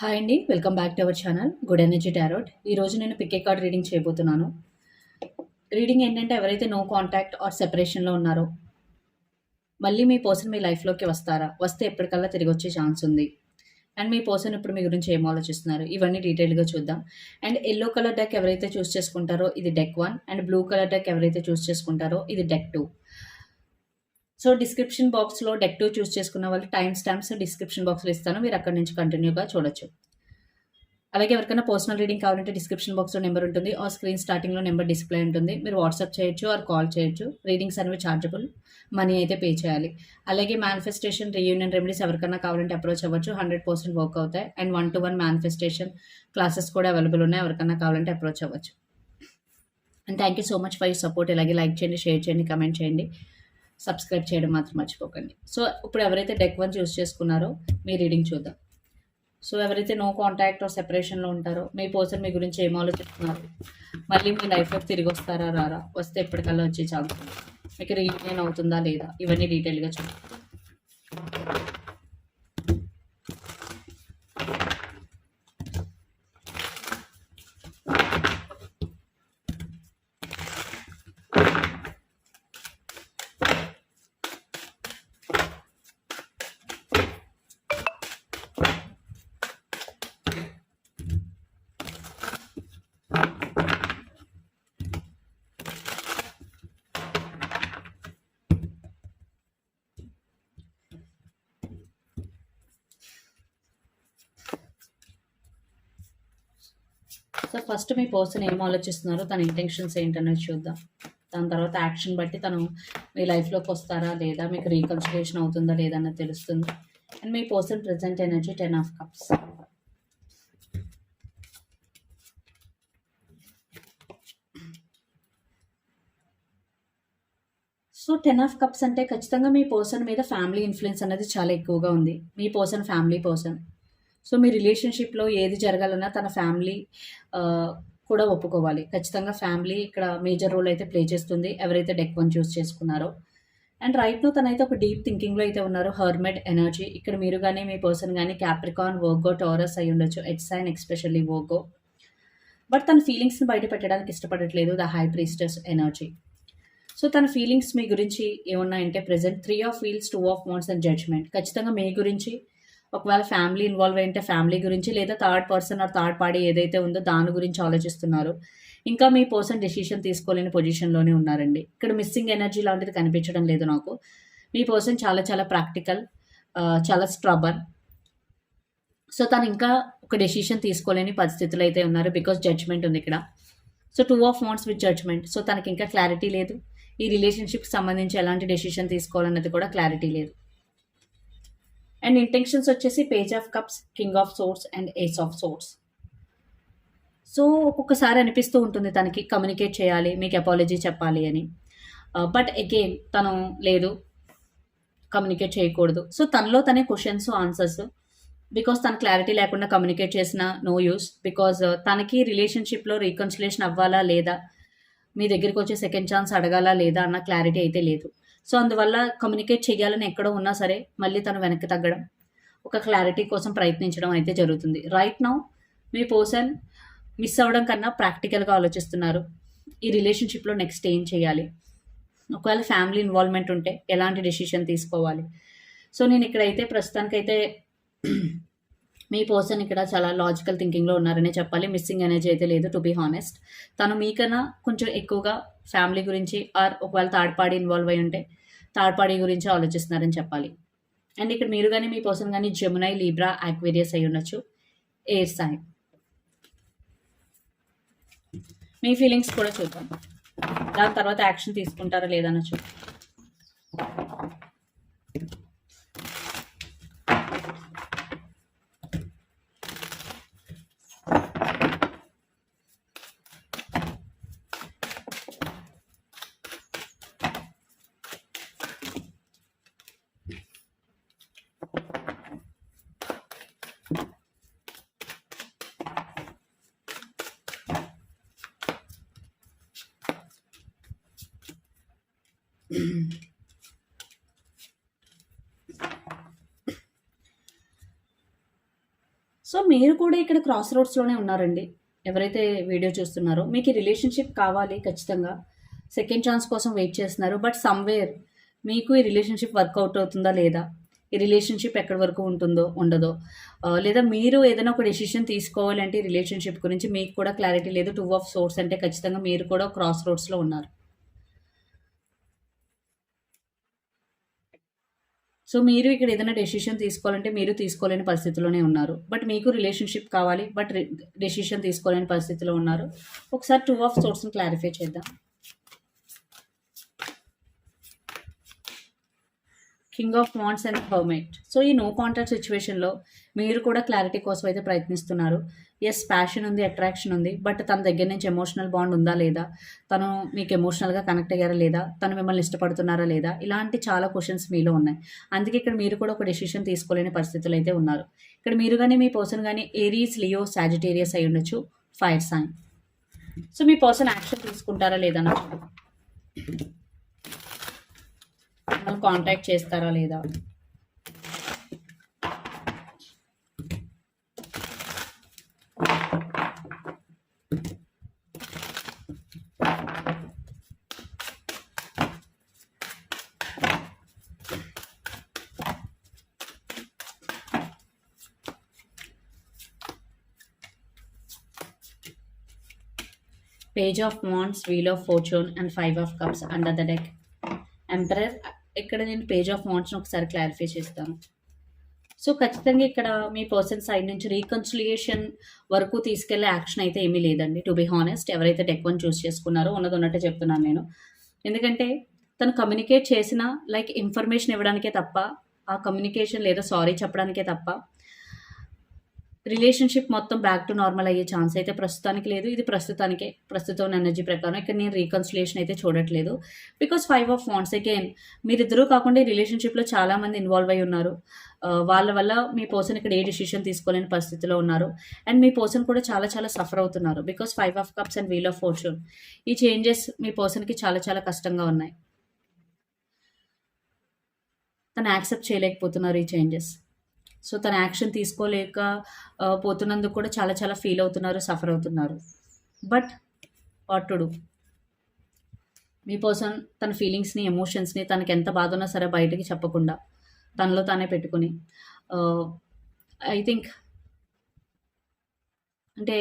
Hi అండి welcome back to our channel good energy tarot. ఈరోజు నేను పికే కార్డ్ రీడింగ్ చేయబోతున్నాను. రీడింగ్ ఏంటంటే ఎవరైతే నో కాంటాక్ట్ ఆర్ సెపరేషన్లో ఉన్నారో మళ్ళీ మీ పర్సన్ మీ లైఫ్లోకి వస్తారా? వస్తే ఎప్పటికల్లా తిరిగి వచ్చే ఛాన్స్ ఉంది. అండ్ మీ పర్సన్ ఇప్పుడు మీ గురించి ఏం ఆలోచిస్తున్నారు? ఇవన్నీ డీటెయిల్గా చూద్దాం. అండ్ ఎల్లో కలర్ డెక్ ఎవరైతే చూస్ చేసుకుంటారో ఇది deck one. And blue colour deck ఎవరైతే చూస్ చేసుకుంటారో ఇది డెక్ టూ. సో డిస్క్రిప్షన్ బాక్స్లో డెక్ టూ చూస్ చేసుకున్న వాళ్ళు టైం స్టాంప్స్ డిస్క్రిప్షన్ బాక్స్లో ఇస్తాను. మీరు అక్కడ నుంచి కంటిన్యూగా చూడొచ్చు. అలాగే ఎవరికైనా పర్సనల్ రీడింగ్ కావాలంటే డిస్క్రిప్షన్ బాక్స్లో నెంబర్ ఉంటుంది. ఆ స్క్రీన్ స్టార్టింగ్లో నెంబర్ డిస్ప్లే ఉంటుంది. మీరు వాట్సాప్ చేయొచ్చు ఆర్ కాల్ చేయొచ్చు. రీడింగ్స్ అనేవి ఛార్జబుల్ మనీ అయితే పే చేయాలి. అలాగే మేనిఫెస్టేషన్ రీయూనియన్ రెమెడీస్ ఎవరికైనా కావాలంటే అప్రోచ్ అవ్వచ్చు. హండ్రెడ్ పర్సెంట్ వర్క్ అవుతాయి. And one to one manifestation classes కూడా అవైలబుల్ ఉన్నాయి. ఎవరికైనా కావాలంటే అప్రోచ్ అవ్వచ్చు. And thank you so much for you support ఇలాగే లైక్ చేయండి షేర్ చేయండి కమెంట్ చేయండి. సబ్స్క్రైబ్ చేయడం మాత్రం మర్చిపోకండి. సో ఇప్పుడు ఎవరైతే డెక్ వన్ చూస్ చేసుకున్నారో మీ రీడింగ్ చూద్దాం. సో ఎవరైతే నో కాంటాక్ట్ ఆర్ సెపరేషన్లో ఉంటారో మీ పర్సన్ మీ గురించి ఏం ఆలోచిస్తున్నారు? మళ్ళీ మీ లైఫ్లోకి తిరిగి వస్తారా రారా? వస్తే ఎప్పటికల్లా వచ్చే ఛాన్స్ మీకు రీయూనియన్ అవుతుందా లేదా? ఇవన్నీ డీటెయిల్గా చూద్దాం. సో ఫస్ట్ మీ పర్సన్ ఏం ఆలోచిస్తున్నారో తన ఇంటెన్షన్స్ ఏంటనేది చూద్దాం. దాని తర్వాత యాక్షన్ బట్టి తను మీ లైఫ్లోకి వస్తారా లేదా మీకు రీకన్సిలేషన్ అవుతుందా లేదా అన్నది తెలుస్తుంది. And me person present energy ten of cups so ten of cups అంటే ఖచ్చితంగా మీ పర్సన్ మీద ఫ్యామిలీ ఇన్ఫ్లుయెన్స్ అనేది చాలా ఎక్కువగా ఉంది. మీ పర్సన్ ఫ్యామిలీ పర్సన్ సో మీ రిలేషన్షిప్లో ఏది జరగాలన్నా తన ఫ్యామిలీ కూడా ఒప్పుకోవాలి. ఖచ్చితంగా ఫ్యామిలీ ఇక్కడ మేజర్ రోల్ అయితే ప్లే చేస్తుంది. ఎవరైతే డెక్ వన్ చూస్ చేసుకున్నారో. అండ్ రైట్ నో తనైతే ఒక డీప్ థింకింగ్లో అయితే ఉన్నారు. Hermit energy. ఇక్కడ మీరు కానీ మీ పర్సన్ కానీ క్యాప్రికాన్ వర్గో టోరస్ అయి ఉండొచ్చు. ఎట్స్ అండ్ ఎక్స్పెషల్లీ వర్గో బట్ తన ఫీలింగ్స్ని బయట పెట్టడానికి ఇష్టపడట్లేదు. The high priestess energy. So తన ఫీలింగ్స్ మీ గురించి ఏమున్నాయంటే present three of feels two of wands and judgement. ఖచ్చితంగా మీ గురించి ఒకవేళ ఫ్యామిలీ ఇన్వాల్వ్ అయితే ఫ్యామిలీ గురించి లేదా third person or third party ఏదైతే ఉందో దాని గురించి ఆలోచిస్తున్నారు. ఇంకా మీ పర్సన్ డెసిషన్ తీసుకోలేని పొజిషన్లోనే ఉన్నారండి. ఇక్కడ మిస్సింగ్ ఎనర్జీ లాంటిది కనిపించడం లేదు నాకు. మీ పర్సన్ చాలా చాలా ప్రాక్టికల్ చాలా స్ట్రబర్ సో తను ఇంకా ఒక డెసిషన్ తీసుకోలేని పరిస్థితులు అయితే ఉన్నారు బికాస్ జడ్జ్మెంట్ ఉంది ఇక్కడ. So two of wands with judgement so తనకి ఇంకా క్లారిటీ లేదు. ఈ రిలేషన్షిప్కి సంబంధించి ఎలాంటి డెసిషన్ తీసుకోవాలన్నది కూడా క్లారిటీ లేదు. అండ్ ఇంటెన్షన్స్ వచ్చేసి page of cups king of swords and ace of swords. So ఒక్కొక్కసారి అనిపిస్తూ ఉంటుంది తనకి కమ్యూనికేట్ చేయాలి మీకు అపాలజీ చెప్పాలి అని. బట్ అగైన్ తను లేదు కమ్యూనికేట్ చేయకూడదు. సో తనలో తనే క్వశ్చన్స్ ఆన్సర్స్ బికాస్ తన క్లారిటీ లేకుండా కమ్యూనికేట్ చేసిన నో యూస్ బికాజ్ తనకి రిలేషన్షిప్లో రీకన్సిలేషన్ అవ్వాలా లేదా మీ దగ్గరికి వచ్చే సెకండ్ ఛాన్స్ అడగాలా లేదా అన్న క్లారిటీ అయితే లేదు. సో అందువల్ల కమ్యూనికేట్ చేయాలని ఎక్కడో ఉన్నా సరే మళ్ళీ తను వెనక్కి తగ్గడం ఒక క్లారిటీ కోసం ప్రయత్నించడం అయితే జరుగుతుంది. రైట్ నౌ మీ పర్సన్ మిస్ అవ్వడం కన్నా ప్రాక్టికల్గా ఆలోచిస్తున్నారు. ఈ రిలేషన్షిప్లో నెక్స్ట్ ఏం చేయాలి ఒకవేళ ఫ్యామిలీ ఇన్వాల్వ్మెంట్ ఉంటే ఎలాంటి డెసిషన్ తీసుకోవాలి? సో నేను ఇక్కడైతే ప్రస్తుతానికైతే మీ పర్సన్ ఇక్కడ చాలా లాజికల్ థింకింగ్లో ఉన్నారనే చెప్పాలి. మిస్సింగ్ ఎనర్జీ అయితే లేదు టు బీ హానెస్ట్ తను మీకన్నా కొంచెం ఎక్కువగా ఫ్యామిలీ గురించి ఆర్ ఒకవేళ థర్డ్ పార్టీ ఇన్వాల్వ్ అయి ఉంటే థర్డ్ పార్టీ గురించి ఆలోచిస్తున్నారని చెప్పాలి. అండ్ ఇక్కడ మీరు కానీ మీ పర్సన్ కానీ జమునై లీబ్రా యాక్వేరియస్ అయి ఉండొచ్చు. ఎయిర్ సైన్ మీ ఫీలింగ్స్ కూడా చూద్దాం. దాని తర్వాత యాక్షన్ తీసుకుంటారా లేదన్న సో మీరు కూడా ఇక్కడ క్రాస్ రోడ్స్‌లోనే ఉన్నారండి. ఎవరైతే వీడియో చూస్తున్నారో మీకు ఈ రిలేషన్‌షిప్ కావాలి ఖచ్చితంగా. సెకండ్ ఛాన్స్ కోసం వెయిట్ చేస్తున్నారు. బట్ సమ్‌వేర్ మీకు ఈ రిలేషన్‌షిప్ వర్కౌట్ అవుతుందా లేదా? ఈ రిలేషన్‌షిప్ ఎక్కడి వరకు ఉంటుందో, ఉండదో లేదా మీరు ఏదైనా ఒక డెసిషన్ తీసుకోవాలంటే ఈ రిలేషన్‌షిప్ గురించి మీకు కూడా క్లారిటీ లేదు. టూ ఆఫ్ సోర్స్ అంటే ఖచ్చితంగా మీరు కూడా క్రాస్ రోడ్స్‌లో ఉన్నారు. సో, మీరు ఇక్కడ ఏదైనా డెసిషన్ తీసుకోవాలంటే మీరు తీసుకోలేని పరిస్థితిలోనే ఉన్నారు. బట్ మీకు రిలేషన్‌షిప్ కావాలి. బట్ డెసిషన్ తీసుకోలేని పరిస్థితిలో ఉన్నారు. ఒకసారి టూ ఆఫ్ సోర్స్‌ని క్లారిఫై చేద్దాం. King of wands and hermit. So, ఈ నో కాంటాక్ట్ సిచ్యువేషన్లో మీరు కూడా క్లారిటీ కోసం అయితే ప్రయత్నిస్తున్నారు. ఎస్ ప్యాషన్ ఉంది, అట్రాక్షన్ ఉంది. బట్ తన దగ్గర నుంచి ఎమోషనల్ బాండ్ ఉందా లేదా? తను మీకు ఎమోషనల్‌గా కనెక్ట్ అయ్యారా లేదా? తను మిమ్మల్ని ఇష్టపడుతున్నారా లేదా? ఇలాంటి చాలా క్వశ్చన్స్ మీలో ఉన్నాయి. అందుకే ఇక్కడ మీరు కూడా ఒక డెసిషన్ తీసుకోలేని పరిస్థితులు అయితే ఉన్నారు. ఇక్కడ మీరు కానీ మీ పర్సన్ కానీ ఏరీస్, లియో, సాజిటేరియస్ అయి ఉండొచ్చు. Fire sign. సో, మీ పర్సన్ యాక్షన్ తీసుకుంటారా లేదా నాకు మిమ్మల్ని కాంటాక్ట్ చేస్తారా లేదా? Page of wands, wheel of fortune and five of cups under the deck. Emperor ఇక్కడ నేను పేజ్ ఆఫ్ వాండ్స్‌ని ఒకసారి క్లారిఫై చేస్తాను. సో, ఖచ్చితంగా ఇక్కడ మీ పర్సన్ సైడ్ నుంచి రీకన్సిలియేషన్ వరకు తీసుకెళ్ళే యాక్షన్ అయితే ఏమీ లేదండి. టు బి హానెస్ట్ ఎవరైతే డెక్ వన్ చూస్ చేసుకున్నారో ఉన్నది ఉన్నట్టే చెప్తున్నాను నేను. ఎందుకంటే తను కమ్యూనికేట్ చేసిన లైక్ ఇన్ఫర్మేషన్ ఇవ్వడానికే తప్ప, ఆ కమ్యూనికేషన్ లేదా సారీ చెప్పడానికే తప్ప రిలేషన్‌షిప్ మొత్తం బ్యాక్ టు నార్మల్ అయ్యే ఛాన్స్ అయితే ప్రస్తుతానికి లేదు. ఇది ప్రస్తుతానికే ప్రస్తుతం ఉన్న ఎనర్జీ ప్రకారం ఇక్కడ నేను రీకన్సిలేషన్ అయితే చూడట్లేదు. Because five of wands again మీరిద్దరూ కాకుండా ఈ రిలేషన్‌షిప్‌లో చాలామంది ఇన్వాల్వ్ అయ్యి ఉన్నారు. Uh, వాళ్ళ వల్ల మీ పర్సన్ ఇక్కడ ఏ డిసిషన్ తీసుకోలేని పరిస్థితిలో ఉన్నారు. అండ్ మీ పర్సన్ కూడా చాలా చాలా సఫర్ అవుతున్నారు. Because five of cups and wheel of fortune ఈ చేంజెస్ మీ పర్సన్‌కి చాలా చాలా కష్టంగా ఉన్నాయి. తను యాక్సెప్ట్ చేయలేకపోతున్నారు ఈ చేంజెస్. సో, తన యాక్షన్ తీసుకోలేక పోతున్నందుకు కూడా చాలా చాలా ఫీల్ అవుతున్నారు. సఫర్ అవుతున్నారు. But what to do? Me person తన ఫీలింగ్స్‌ని, ఎమోషన్స్‌ని తనకి ఎంత బాధ ఉన్నా సరే బయటకి చెప్పకుండా తనలో తానే పెట్టుకొని ఐ థింక్ అంటే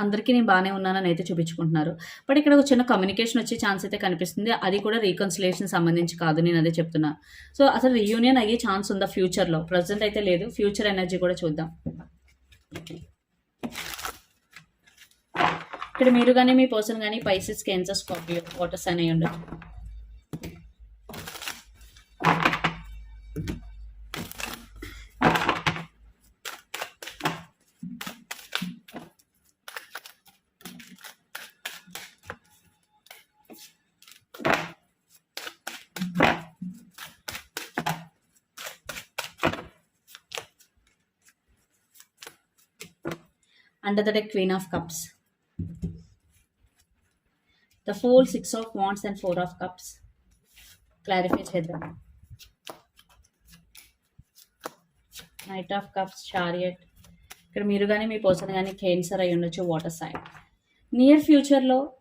అందరికీ నేను బాగానే ఉన్నానని అయితే చూపించుకుంటున్నారు. బట్ ఇక్కడ ఒక చిన్న కమ్యూనికేషన్ వచ్చే ఛాన్స్ అయితే కనిపిస్తుంది. అది కూడా రీకన్సిలేషన్ సంబంధించి కాదు నేను అదే చెప్తున్నా. సో, అసలు రీయూనియన్ అయ్యే ఛాన్స్ ఉందా ఫ్యూచర్‌లో? ప్రజెంట్ అయితే లేదు. ఫ్యూచర్ ఎనర్జీ కూడా చూద్దాం. ఇక్కడ మీరు కానీ మీ పర్సన్ కానీ పైసెస్, క్యాన్సర్ స్కార్పియో వాటర్స్ అనేవి ఉండదు Under the deck, Queen of Cups. The fool Six of Wands and Four of Cups. Clarify చేద్దాం. Knight of cups, chariot. ఇక్కడ మీరు కానీ మీ పర్సన్ కానీ కేన్సర్ అయి ఉండొచ్చు. Water sign. నియర్ ఫ్యూచర్‌లో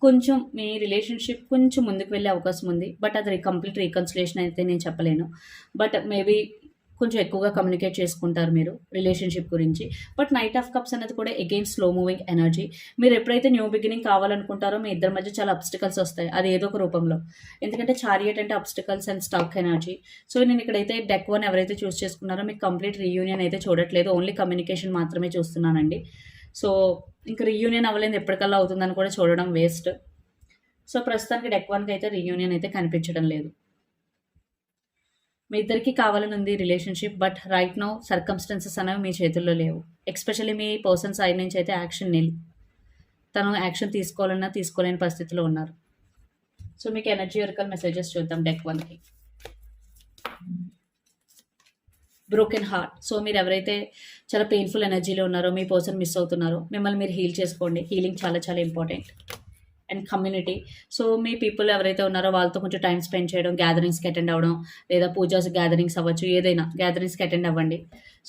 కొంచెం మీ రిలేషన్‌షిప్ కొంచెం ముందుకు వెళ్ళే అవకాశం ఉంది. బట్ అది కంప్లీట్ రీకన్సిలేషన్ అయితే నేను చెప్పలేను. బట్ మేబీ కొంచెం ఎక్కువగా కమ్యూనికేట్ చేసుకుంటారు మీరు రిలేషన్‌షిప్ గురించి. బట్ నైట్ ఆఫ్ కప్స్ అనేది కూడా అగైన్ స్లో మూవింగ్ ఎనర్జీ. మీరు ఎప్పుడైతే న్యూ బిగినింగ్ కావాలనుకుంటారో మీ ఇద్దరి మధ్య చాలా అబ్స్టికల్స్ వస్తాయి. అది ఏదో ఒక రూపంలో. ఎందుకంటే చారియట్ అంటే obstacles and stuck energy. So, నేను ఇక్కడైతే డెక్ వన్ ఎవరైతే చూస్ చేసుకున్నారో మీకు కంప్లీట్ రీయూనియన్ అయితే చూడట్లేదు. ఓన్లీ కమ్యూనికేషన్ మాత్రమే చూస్తున్నానండి. సో, ఇంకా రీయూనియన్ అవ్వలేదు ఎప్పటికల్లా అవుతుందని కూడా చూడడం వేస్ట్. సో, ప్రస్తుతానికి డెక్ వన్కి అయితే రీయూనియన్ అయితే కనిపించడం లేదు. మీ ఇద్దరికీ కావాలని ఉంది relationship. But right no circumstances అనేవి మీ చేతుల్లో లేవు. ఎస్పెషల్లీ మీ పర్సన్ సైడ్ నుంచి అయితే యాక్షన్ నిల్. తను యాక్షన్ తీసుకోవాలన్నా తీసుకోలేని పరిస్థితిలో ఉన్నారు. సో, మీకు ఎనర్జీ ఒరకల్ మెసేజెస్ చూద్దాం డెక్ వన్కి బ్రోకెన్ హార్ట్. సో, మీరు ఎవరైతే చాలా పెయిన్‌ఫుల్ ఎనర్జీలో ఉన్నారో, మీ పర్సన్ మిస్ అవుతున్నారో, మిమ్మల్ని మీరు హీల్ చేసుకోండి. హీలింగ్ చాలా చాలా ఇంపార్టెంట్. అండ్ కమ్యూనిటీ సో మీ పీపుల్ ఎవరైతే ఉన్నారో వాళ్ళతో కొంచెం టైం స్పెండ్ చేయడం గ్యాదరింగ్స్కి అటెండ్ అవ్వడం లేదా పూజాస్ గ్యాదరింగ్స్ అవ్వచ్చు ఏదైనా గ్యాదరింగ్స్కి అటెండ్ అవ్వండి.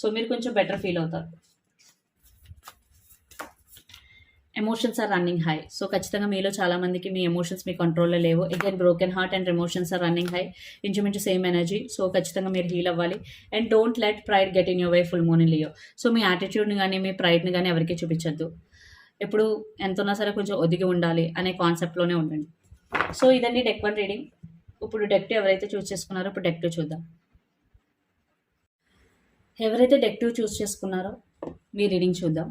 సో మీరు కొంచెం బెటర్ ఫీల్ అవుతారు. Emotions are running high so ఖచ్చితంగా మీలో చాలా మందికి మీ ఎమోషన్స్ మీ కంట్రోల్లో లేవు. Again broken heart and emotions are running high ఇంచుమించు సేమ్ ఎనర్జీ సో ఖచ్చితంగా మీరు హీల్ అవ్వాలి. And don't let pride get in your way full moon Leo so మీ యాటిట్యూడ్ని కానీ మీ ప్రైడ్ని కానీ ఎవరికి చూపించద్దు. ఎప్పుడు ఎంత ఉన్నా సరే కొంచెం ఒదిగి ఉండాలి అనే కాన్సెప్ట్లోనే ఉండండి. సో ఇదండి డెక్ వన్ రీడింగ్. ఇప్పుడు డెక్ టూ ఎవరైతే చూస్ చేసుకున్నారో ఇప్పుడు డెక్ టూ చూద్దాం. ఎవరైతే డెక్ టూ చూస్ చేసుకున్నారో మీ రీడింగ్ చూద్దాం.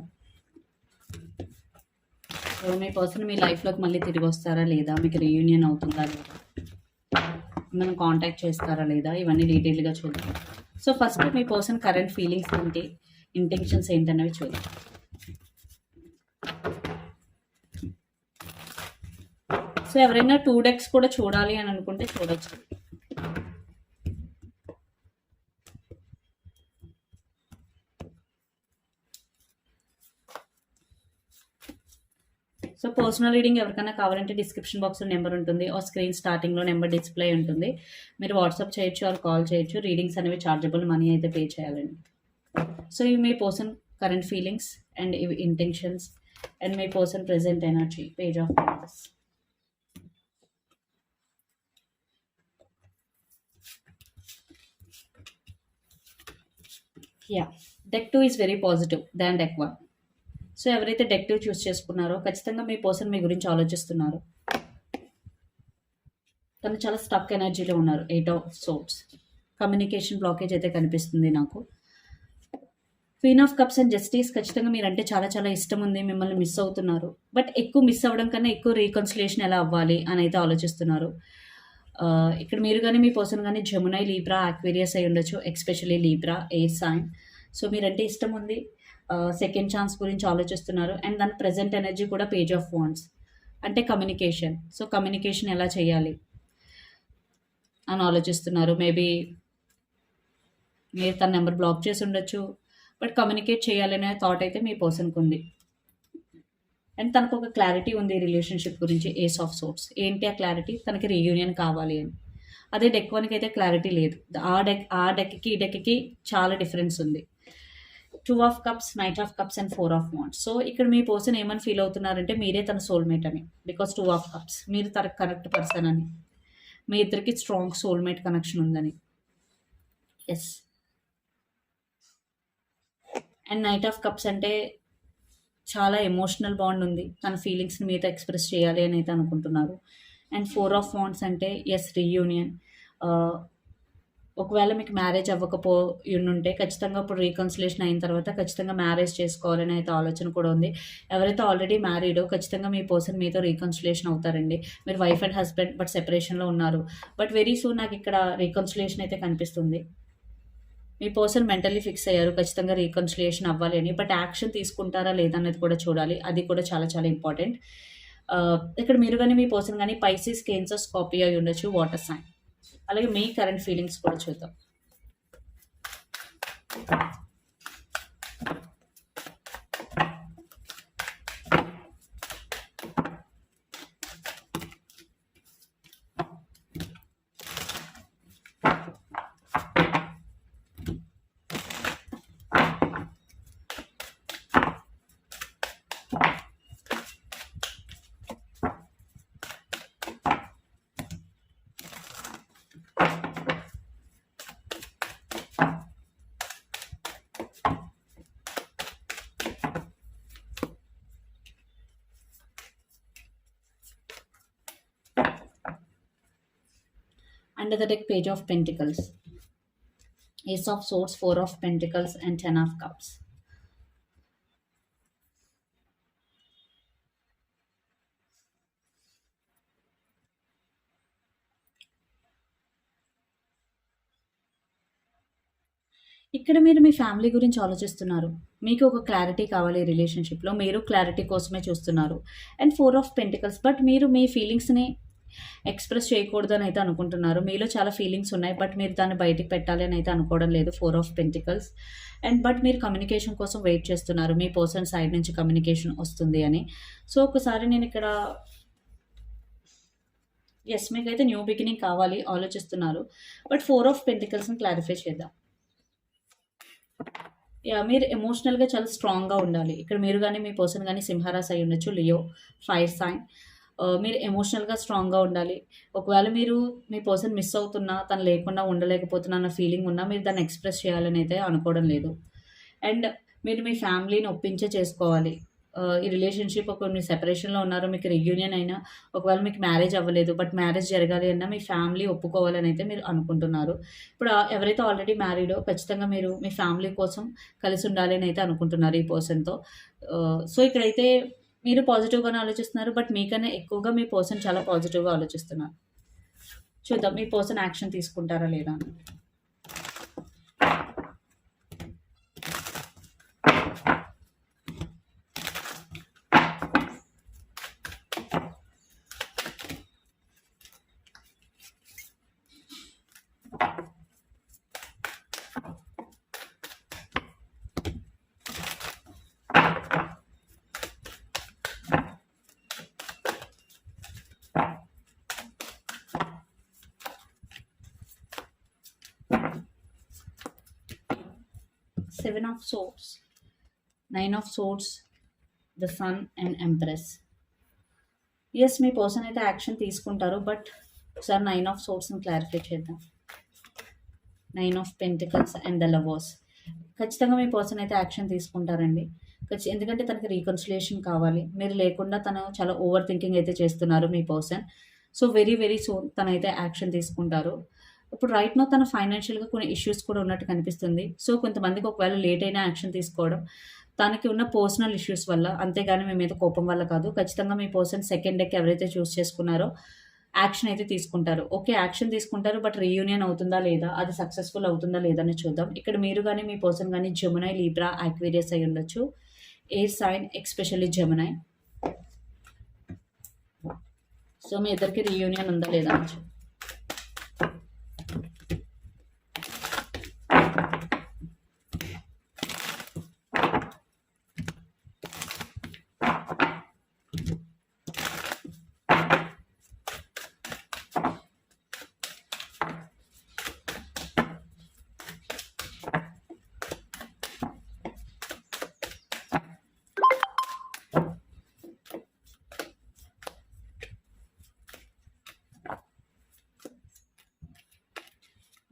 సో మీ పర్సన్ మీ లైఫ్లోకి మళ్ళీ తిరిగి వస్తారా లేదా? మీకు రీయూనియన్ అవుతుందా లేదా? మనం కాంటాక్ట్ చేస్తారా లేదా? ఇవన్నీ డీటెయిల్గా చూద్దాం. సో ఫస్ట్ మీ పర్సన్ కరెంట్ ఫీలింగ్స్ ఏంటి? ఇంటెన్షన్స్ ఏంటనేవి చూద్దాం. సో ఎవరైనా టూ డెక్స్ కూడా చూడాలి అని అనుకుంటే చూడొచ్చు. సో పర్సనల్ రీడింగ్ ఎవరికైనా కావాలంటే డిస్క్రిప్షన్ బాక్స్లో నెంబర్ ఉంటుంది. ఆ స్క్రీన్ స్టార్టింగ్లో నెంబర్ డిస్ప్లే ఉంటుంది. మీరు వాట్సాప్ చేయొచ్చు ఆర్ కాల్ చేయొచ్చు. రీడింగ్స్ అనేవి చార్జబుల్ మనీ అయితే పే చేయాలండి. సో ఇవి మీ పర్సన్ కరెంట్ ఫీలింగ్స్ అండ్ ఇవి intentions and my person present energy page of focus yeah deck two is very positive than deck one so ఎవరైతే deck two choose చేసుకున్నారో ఖచ్చితంగా మీ పర్సన్ మీ గురించి ఆలోచిస్తున్నారు. తను చాలా స్టక్ ఎనర్జీలో ఉన్నారు eight of swords communication blockage అయితే కనిపిస్తుంది నాకు. Queen of cups and justice ఖచ్చితంగా మీరంటే చాలా చాలా ఇష్టం ఉంది మిమ్మల్ని మిస్ అవుతున్నారు. బట్ ఎక్కువ మిస్ అవ్వడం కన్నా ఎక్కువ రీకన్సిలేషన్ ఎలా అవ్వాలి అని అయితే ఆలోచిస్తున్నారు ఇక్కడ మీరు కానీ మీ పర్సన్ కానీ జమునై లీబ్రా ఆక్వేరియస్ అయి ఉండొచ్చు especially Libra air sign so మీరంటే ఇష్టం ఉంది సెకండ్ ఛాన్స్ గురించి ఆలోచిస్తున్నారు. అండ్ దాని ప్రజెంట్ ఎనర్జీ కూడా పేజ్ ఆఫ్ ఫోన్స్ అంటే కమ్యూనికేషన్ సో కమ్యూనికేషన్ ఎలా చేయాలి అని ఆలోచిస్తున్నారు. మేబీ మీరు తన నెంబర్ బ్లాక్ చేసి ఉండొచ్చు. బట్ కమ్యూనికేట్ చేయాలనే థాట్ అయితే మీ పర్సన్కి ఉంది. అండ్ తనకు ఒక క్లారిటీ ఉంది రిలేషన్షిప్ గురించి ఏస్ ఆఫ్ సోర్ట్స్ ఏంటి ఆ క్లారిటీ తనకి రీయూనియన్ కావాలి అని. అదే డెక్ వన్కి అయితే క్లారిటీ లేదు. ఆ డెక్ ఆ డెక్కి ఈ డెక్కి చాలా డిఫరెన్స్ ఉంది. Two of cups knight of cups and four of wands so ఇక్కడ మీ పర్సన్ ఏమని ఫీల్ అవుతున్నారంటే మీరే తన సోల్మేట్ అని. బికాస్ టూ ఆఫ్ కప్స్ మీరు తన కరెక్ట్ పర్సన్ అని. మీ ఇద్దరికి స్ట్రాంగ్ సోల్మేట్ కనెక్షన్ ఉందని. Yes and knight of cups అంటే చాలా ఎమోషనల్ బాండ్ ఉంది. తన ఫీలింగ్స్ని మీతో ఎక్స్ప్రెస్ చేయాలి అని అయితే అనుకుంటున్నారు. అండ్ ఫోర్ ఆఫ్ బాండ్స్ అంటే ఎస్ రీయూనియన్ ఒకవేళ మీకు మ్యారేజ్ అవ్వకపో ఉంటే ఖచ్చితంగా ఇప్పుడు రీకన్సిలేషన్ అయిన తర్వాత ఖచ్చితంగా మ్యారేజ్ చేసుకోవాలని అయితే ఆలోచన కూడా ఉంది. ఎవరైతే ఆల్రెడీ మ్యారీడో ఖచ్చితంగా మీ పర్సన్ మీతో రీకన్సిలేషన్ అవుతారండి. మీరు వైఫ్ అండ్ హస్బెండ్ బట్ సెపరేషన్లో ఉన్నారు. బట్ వెరీ సూన్ నాకు ఇక్కడ రీకన్సిలేషన్ అయితే కనిపిస్తుంది. మీ పర్సన్ మెంటల్లీ ఫిక్స్ అయ్యారు ఖచ్చితంగా రీకన్సిలియేషన్ అవ్వాలి అని బట్ యాక్షన్ తీసుకుంటారా లేదా అనేది కూడా చూడాలి. అది కూడా చాలా చాలా ఇంపార్టెంట్. ఇక్కడ మీరు కానీ మీ పర్సన్ కానీ పైసీస్ కేన్సర్ స్కాపీ అయి ఉండొచ్చు వాటర్ సైన్. అలాగే మీ కరెంట్ ఫీలింగ్స్ కూడా చూద్దాం. Under the deck page of pentacles. Ace of swords four of pentacles and ten of cups. ఇక్కడ మీరు మీ ఫ్యామిలీ గురించి ఆలోచిస్తున్నారు. మీకు ఒక క్లారిటీ కావాలి రిలేషన్షిప్లో మీరు క్లారిటీ కోసమే చూస్తున్నారు. And four of pentacles but మీరు మీ ఫీలింగ్స్ని ఎక్స్ప్రెస్ చేయకూడదని అయితే అనుకుంటున్నారు. మీలో చాలా ఫీలింగ్స్ ఉన్నాయి బట్ మీరు దాన్ని బయటికి పెట్టాలి అని అయితే అనుకోవడం లేదు. Four of pentacles and but మీరు కమ్యూనికేషన్ కోసం వెయిట్ చేస్తున్నారు. మీ పర్సన్ సైడ్ నుంచి కమ్యూనికేషన్ వస్తుంది అని. సో ఒకసారి నేను ఇక్కడ ఎస్ మీకైతే న్యూ బిగినింగ్ కావాలి ఆలోచిస్తున్నారు. బట్ ఫోర్ ఆఫ్ పెంటికల్స్ని క్లారిఫై చేద్దాం. యా మీరు ఎమోషనల్గా చాలా స్ట్రాంగ్గా ఉండాలి. ఇక్కడ మీరు కానీ మీ పర్సన్ కానీ సింహారాస్ అయి ఉండొచ్చు లియో ఫైర్ సైన్ మీరు ఎమోషనల్గా స్ట్రాంగ్గా ఉండాలి. ఒకవేళ మీరు మీ పర్సన్ మిస్ అవుతున్నా తను లేకుండా ఉండలేకపోతున్నా అన్న ఫీలింగ్ ఉన్నా మీరు దాన్ని ఎక్స్ప్రెస్ చేయాలని అయితే అనుకోవడం లేదు. అండ్ మీరు మీ ఫ్యామిలీని ఒప్పించే చేసుకోవాలి. ఈ రిలేషన్షిప్ ఒక మీ సెపరేషన్లో ఉన్నారు మీకు రియూనియన్ అయినా ఒకవేళ మీకు మ్యారేజ్ అవ్వలేదు బట్ మ్యారేజ్ జరగాలి అన్నా మీ ఫ్యామిలీ ఒప్పుకోవాలని అయితే మీరు అనుకుంటున్నారు. ఇప్పుడు ఎవరైతే ఆల్రెడీ మ్యారీడో ఖచ్చితంగా మీరు మీ ఫ్యామిలీ కోసం కలిసి ఉండాలి అని అయితే అనుకుంటున్నారు ఈ పర్సన్తో సో ఇక్కడైతే మీరు పాజిటివ్గానే ఆలోచిస్తున్నారు బట్ మీకన్నా ఎక్కువగా మీ పర్సన్ చాలా పాజిటివ్గా ఆలోచిస్తున్నారు. చూద్దాం మీ పర్సన్ యాక్షన్ తీసుకుంటారా లేదా seven of swords nine of swords the sun and empress yes me person అయితే యాక్షన్ తీసుకుంటారు బట్ ఒకసారి నైన్ ఆఫ్ సోర్స్ని క్లారిఫై చేద్దాం. Nine of pentacles and the lovers ఖచ్చితంగా మీ పర్సన్ అయితే యాక్షన్ తీసుకుంటారండి. ఖచ్చి- ఎందుకంటే తనకి రీకన్సిలేషన్ కావాలి. మీరు లేకుండా తను చాలా ఓవర్ థింకింగ్ అయితే చేస్తున్నారు మీ person so very very soon తనైతే యాక్షన్ తీసుకుంటారు. ఇప్పుడు రైట్ నో తన ఫైనాన్షియల్గా కొన్ని ఇష్యూస్ కూడా ఉన్నట్టు కనిపిస్తుంది. సో కొంతమందికి ఒకవేళ లేట్ అయినా యాక్షన్ తీసుకోవడం తనకి ఉన్న పర్సనల్ ఇష్యూస్ వల్ల అంతేగాని మీ మీద కోపం వల్ల కాదు. ఖచ్చితంగా మీ పర్సన్ సెకండ్ డెక్ ఎవరైతే చూస్ చేసుకున్నారో యాక్షన్ అయితే తీసుకుంటారు. ఓకే యాక్షన్ తీసుకుంటారు బట్ రీయూనియన్ అవుతుందా లేదా అది సక్సెస్ఫుల్ అవుతుందా లేదా అని చూద్దాం. ఇక్కడ మీరు కానీ మీ పర్సన్ కానీ జమునై లీబ్రా యాక్వేరియస్ అయి ఉండొచ్చు. Air sign especially Gemini so మీ ఇద్దరికి రీయూనియన్ ఉందా లేదా అని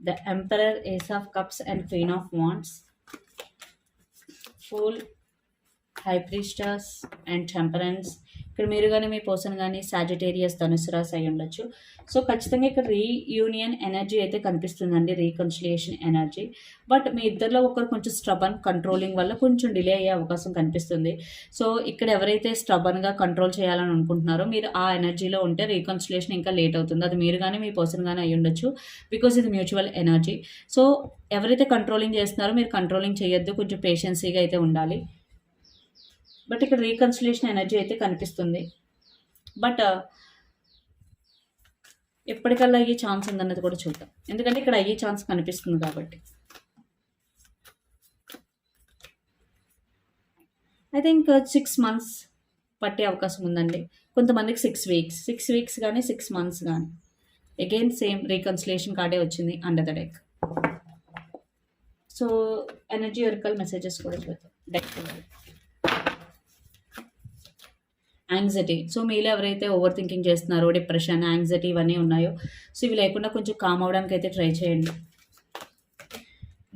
the emperor ace of cups and queen of wands. Fool high priestess and temperance ఇక్కడ మీరు కానీ మీ పర్సన్ కానీ సాజిటేరియస్ ధనుసు రాశి అయి ఉండొచ్చు. సో ఖచ్చితంగా ఇక్కడ రీయూనియన్ ఎనర్జీ అయితే కనిపిస్తుందండి. రీకన్సిలియేషన్ ఎనర్జీ బట్ మీ ఇద్దరిలో ఒకరు కొంచెం స్ట్రబన్ కంట్రోలింగ్ వల్ల కొంచెం డిలే అయ్యే అవకాశం కనిపిస్తుంది. సో ఇక్కడ ఎవరైతే స్ట్రబన్గా కంట్రోల్ చేయాలని అనుకుంటున్నారో మీరు ఆ ఎనర్జీలో ఉంటే రీకన్సిలేషన్ ఇంకా లేట్ అవుతుంది. అది మీరు కానీ మీ పర్సన్ కానీ అయి ఉండొచ్చు. బికాజ్ ఇది మ్యూచువల్ ఎనర్జీ సో ఎవరైతే కంట్రోలింగ్ చేస్తున్నారో మీరు కంట్రోలింగ్ చేయొద్దు. కొంచెం పేషెన్సీగా అయితే ఉండాలి. బట్ ఇక్కడ రీకన్సిలేషన్ ఎనర్జీ అయితే కనిపిస్తుంది. బట్ ఎప్పటికల్లా అయ్యే ఛాన్స్ ఉందన్నది కూడా చూద్దాం. ఎందుకంటే ఇక్కడ అయ్యే ఛాన్స్ కనిపిస్తుంది కాబట్టి. ఐ థింక్ సిక్స్ మంత్స్ పట్టే అవకాశం ఉందండి. కొంతమందికి సిక్స్ వీక్స్ సిక్స్ వీక్స్ కానీ సిక్స్ మంత్స్ కానీ అగైన్ సేమ్ రీకన్సిలేషన్ కార్డే వచ్చింది under the deck so energy oracle messages కూడా చూద్దాం. Deck anxiety. సో మీలో ఎవరైతే ఓవర్ థింకింగ్ చేస్తున్నారో డిప్రెషన్ యాంగ్జైటీ ఇవన్నీ ఉన్నాయో సో ఇవి లేకుండా కొంచెం కామ్ అవడానికి అయితే ట్రై చేయండి.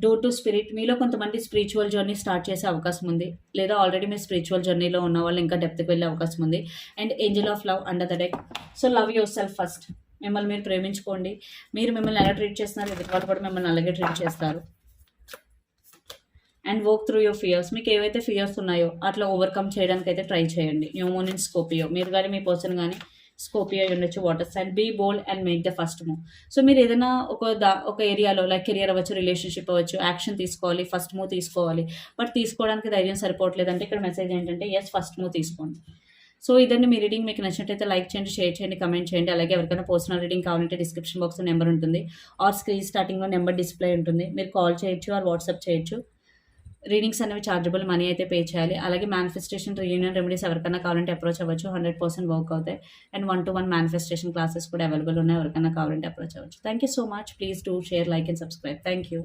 డోర్ టు స్పిరిట్ మీలో కొంతమంది స్పిరిచువల్ జర్నీ స్టార్ట్ చేసే అవకాశం ఉంది. లేదా ఆల్రెడీ మీరు స్పిరిచువల్ జర్నీలో ఉన్న వాళ్ళు ఇంకా డెప్త్కి వెళ్ళే అవకాశం ఉంది. And angel of love under the deck so love yourself first మిమ్మల్ని మీరు ప్రేమించుకోండి. మీరు మిమ్మల్ని ఎలా ట్రీట్ చేస్తున్నారు? ఎదుటి వాళ్ళు కూడా మిమ్మల్ని అలాగే ట్రీట్ చేస్తారు. And work through your fears మీకు ఏవైతే ఫియర్స్ ఉన్నాయో అట్లా ఓవర్కమ్ చేయడానికి అయితే ట్రై చేయండి. న్యూమోన్ ఇన్ స్కోపియో మీరు కానీ మీ పర్సన్ కానీ స్కోపియో ఉండొచ్చు water side be bold and make the first move so మీరు ఏదైనా ఒక దా ఒక ఏరియాలో లైక్ కెరియర్ అవ్వచ్చు రిలేషన్షిప్ అవ్వచ్చు యాక్షన్ తీసుకోవాలి ఫస్ట్ మూవ్ తీసుకోవాలి. బట్ తీసుకోవడానికి ధైర్యం సరిపోవట్లేదు అంటే ఇక్కడ మెసేజ్ ఏంటంటే ఎస్ ఫస్ట్ మూవ్ తీసుకోండి. సో ఇదండి మీ రీడింగ్ మీకు నచ్చినట్టయితే లైక్ చేయండి షేర్ చేయండి కమెంట్ చేయండి. అలాగే ఎవరికైనా పర్సనల్ రీడింగ్ కావాలంటే డిస్క్రిప్షన్ బాక్స్లో నెంబర్ ఉంటుంది. ఆర్ స్క్రీన్ స్టార్టింగ్లో నెంబర్ డిస్ప్లే ఉంటుంది. మీరు కాల్ చేయొచ్చు ఆర్ వాట్సాప్ చేయొచ్చు. రీడింగ్స్ అనేవి చార్జబుల్ మనీ అయితే పే చేయాలి. అలాగే మేనిఫెస్టేషన్ రీయూనియన్ రెమెడీస్ ఎవరికైనా కావాలంటే అప్రోచ్ అవ్వచ్చు. హండ్రెడ్ పర్సెంట్ వర్క్ అవుతాయి. And one to one manifestation classes కూడా అవైలబుల్ ఉన్నాయి. ఎవరికైనా కావాలంటే అప్రోచ్ అవ్వచ్చు. Thank you so much please do share like and subscribe thank you